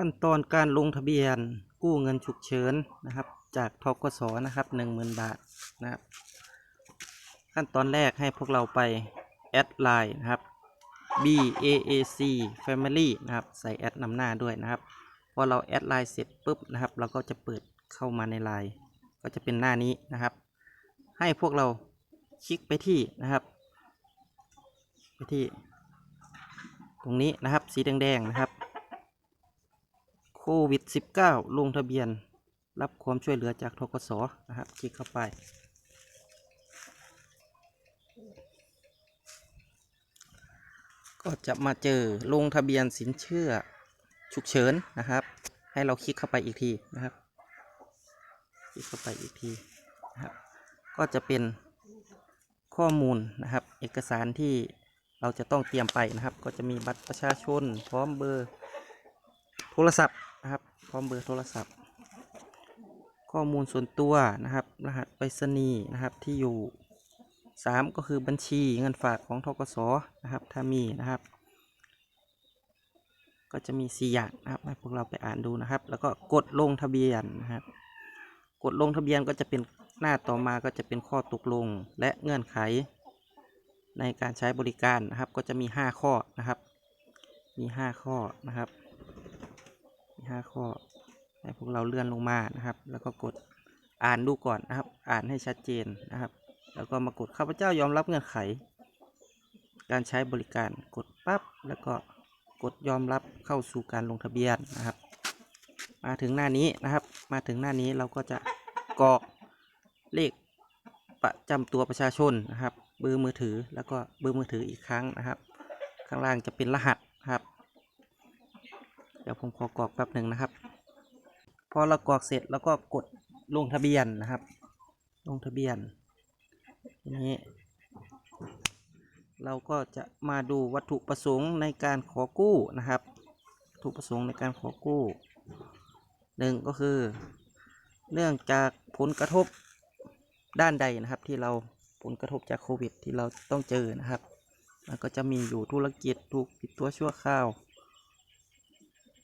ขั้นตอนการลงทะเบียนกู้เงินฉุกเฉินนะครับ จากทกสนะครับหนึ่งหมื่นบาทนะครับ ขั้นตอนแรกให้พวกเราไปแอดไลน์นะครับ B A A C Family นะครับใส่แอดนำหน้าด้วยนะครับพอเราแอดไลน์เสร็จปุ๊บนะครับ เราก็จะเปิดเข้ามาในไลน์ก็จะเป็นหน้านี้นะครับ ให้พวกเราคลิกไปที่นะครับ ไปที่ ตรงนี้นะครับสีแดงๆนะครับ ควิด -19 ลงทะเบียนรับความช่วยเหลือจากทกสนะครับคลิกเข้าไป ก็จะมาเจอลงทะเบียนสินเชื่อฉุกเฉินนะครับ ให้เราคลิกเข้าไปอีกทีนะครับ คลิกเข้าไปอีกทีนะครับ ก็จะเป็นข้อมูลนะครับ เอกสารที่เราจะต้องเตรียมไปนะครับ ก็จะมีบัตรประชาชน พร้อมเบอร์โทรศัพท์ นะครับ พร้อมเบอร์โทรศัพท์ ข้อมูลส่วนตัวนะครับ รหัสไปรษณีย์นะครับที่อยู่สามก็คือบัญชีเงินฝากของทกสนะครับ ถ้ามีนะครับ ก็จะมีสี่อย่างนะครับให้พวกเราไปอ่านดูนะครับ แล้วก็กดลงทะเบียนนะครับ กดลงทะเบียนก็จะเป็นหน้าต่อมาก็จะเป็นข้อตกลงและเงื่อนไข ในการใช้บริการนะครับ ก็จะมี 5 ข้อนะครับ มี 5 ข้อนะครับ มี5ข้อให้พวกเราเลื่อนลงมานะครับ แล้วก็กดอ่านดูก่อนนะครับ อ่านให้ชัดเจนนะครับ แล้วก็มากดข้าพเจ้ายอมรับเงื่อนไข การใช้บริการกดปั๊บแล้วก็กดยอมรับเข้าสู่การลงทะเบียนนะครับ มาถึงหน้านี้นะครับ มาถึงหน้านี้เราก็จะกรอกเลขประจำตัวประชาชนนะครับเบอร์มือถือแล้วก็เบอร์มือถืออีกครั้งนะครับ ข้างล่างจะเป็นรหัส ดี๋ยวผมขอกรอกแป๊บหนึ่งนะครับ พอเรากรอกเสร็จแล้วก็กดลงทะเบียนนะครับ ลงทะเบียนทีนี้เราก็จะมาดูวัตถุประสงค์ในการขอกู้นะครับ วัตถุประสงค์ในการขอกู้หนึ่งก็คือเนื่องจากผลกระทบด้านใดนะครับ ที่เราผลกระทบจากโควิด ที่เราต้องเจอนะครับมันก็จะมีอยู่ธุรกิจถูกปิดตัวชั่วคราว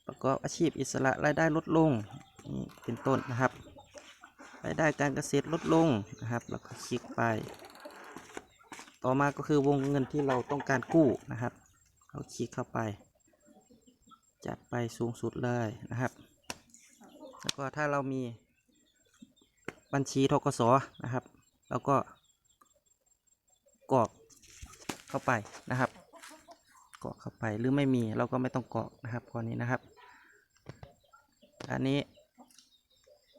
ประกอบอาชีพอิสระรายได้ลดลงนี่เป็นต้นนะครับรายได้การเกษตรลดลงนะครับแล้วก็คลิกไป ต่อมาก็คือวงเงินที่เราต้องการกู้นะครับเราคลิกเข้าไป จัดไปสูงสุดเลยนะครับ แล้วก็ถ้าเรามีบัญชีทกสนะครับเราก็กรอกเข้าไปนะครับ กรอกเข้าไปหรือไม่มีเราก็ไม่ต้องเกรอกนะครับพอนี้นะครับ อันนี้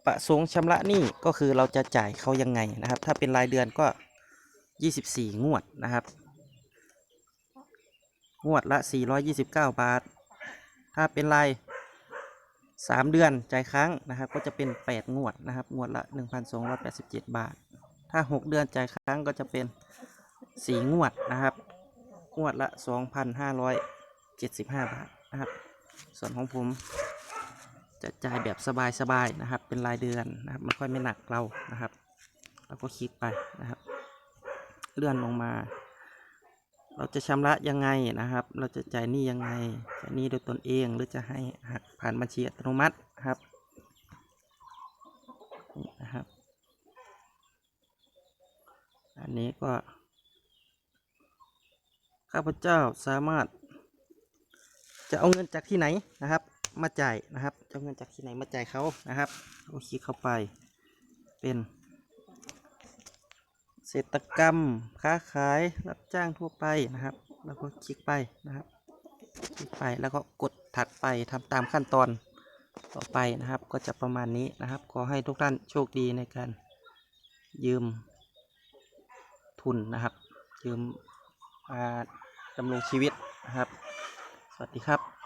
ประสงค์ชำระหนี้ก็คือเราจะจ่ายเขายังไงนะครับ ถ้าเป็นรายเดือนก็ 24 งวดนะครับ งวดละ 429 บาท ถ้าเป็นราย 3 เดือนจ่ายครั้งนะครับ ก็จะเป็น 8 งวดนะครับ งวดละ 1,287 บาท ถ้า 6 เดือนจ่ายครั้งก็จะเป็น 4 งวดนะครับ งวดละ 2,575 บาทนะครับ ส่วนของผม จะจ่ายแบบสบายๆนะครับ เป็นรายเดือนนะครับไม่ค่อยไม่หนักเรานะครับแล้วก็คลิกไปนะครับ เลื่อนลงมา เราจะชำระยังไงนะครับ เราจะจ่ายหนี้ยังไงจ่ายหนี้โดยตนเองหรือจะให้หักผ่านบัญชีอัตโนมัติครับนี่นะครับ อันนี้ก็ ข้าพเจ้าสามารถ จะเอาเงินจากที่ไหนนะครับ มาจ่ายนะครับจะเอาเงินจากที่ไหนมาจ่ายเขานะครับเอาคลิกเข้าไปเป็นเศรษฐกรรมค้าขายรับจ้างทั่วไปนะครับ แล้วก็คลิกไปนะครับ คลิกไปแล้วก็กดถัดไปทำตามขั้นตอนต่อไปนะครับ ก็จะประมาณนี้นะครับ ขอให้ทุกท่านโชคดีในการยืมทุนนะครับ ยืมมา ดำรงชีวิตนะครับ สวัสดีครับ